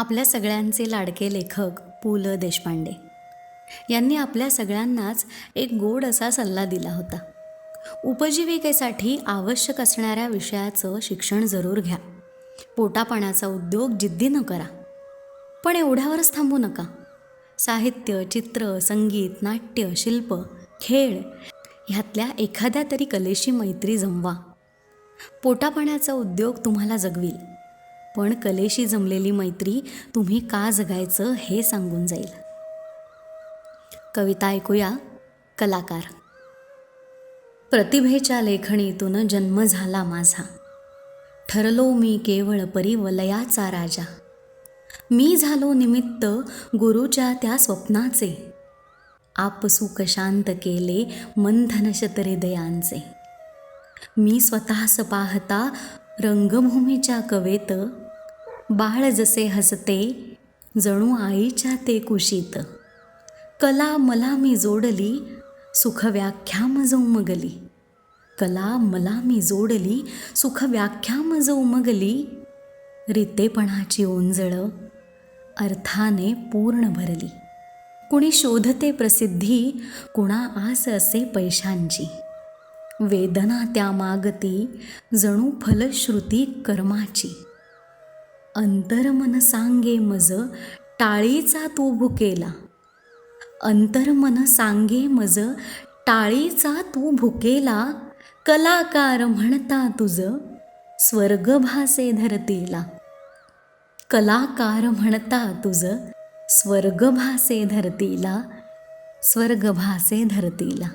आपल्या सगळ्यांचे लाडके लेखक पु ल देशपांडे. यांनी आपल्या सगळ्यांनाच एक गोड असा सल्ला दिला होता. उपजीविकेसाठी आवश्यक असणाऱ्या विषयाचं शिक्षण जरूर घ्या. पोटापाण्याचा उद्योग जिद्दीनं करा. पण एवढ्यावरच थांबू नका. साहित्य चित्र संगीत नाट्य शिल्प खेळ ह्यातल्या एखाद्या तरी कलेशी मैत्री जमवा. पोटापाण्याचा उद्योग तुम्हाला जगवील. पण कलेशी जमलेली मैत्री तुम्ही का जगायचं हे सांगून जाईल. कविता ऐकूया कलाकार. प्रतिभेच्या लेखणीतून जन्म झाला माझा. ठरलो मी केवळ परिवलयाचा राजा. मी झालो निमित्त गुरुच्या त्या स्वप्नाचे. आपसुक शांत केले मंथनशतहृदयांचे मी स्वतःस पाहता रंगभूमीच्या कवेत बाळ जसे हसते जणू आईच्या ते कुशीत. कला मला मी जोडली सुखव्याख्या मज उमगली कला मला मी जोडली सुखव्याख्या मज उमगली रितेपणाची ओंजळं अर्थाने पूर्ण भरली. कुणी शोधते प्रसिद्धी कुणा आस असे पैशांची. वेदना त्या मागती जणू फलश्रुती कर्माची. अंतर्मन सांगे मज टाळीचा तू भुकेला. अंतर्मन सांगे मज टाळीचा तू भुकेला. कलाकार म्हणता तुझ स्वर्ग भासे धरतीला. कलाकार म्हणता तुझ स्वर्ग भासे धरतीला. स्वर्ग भासे धरतीला.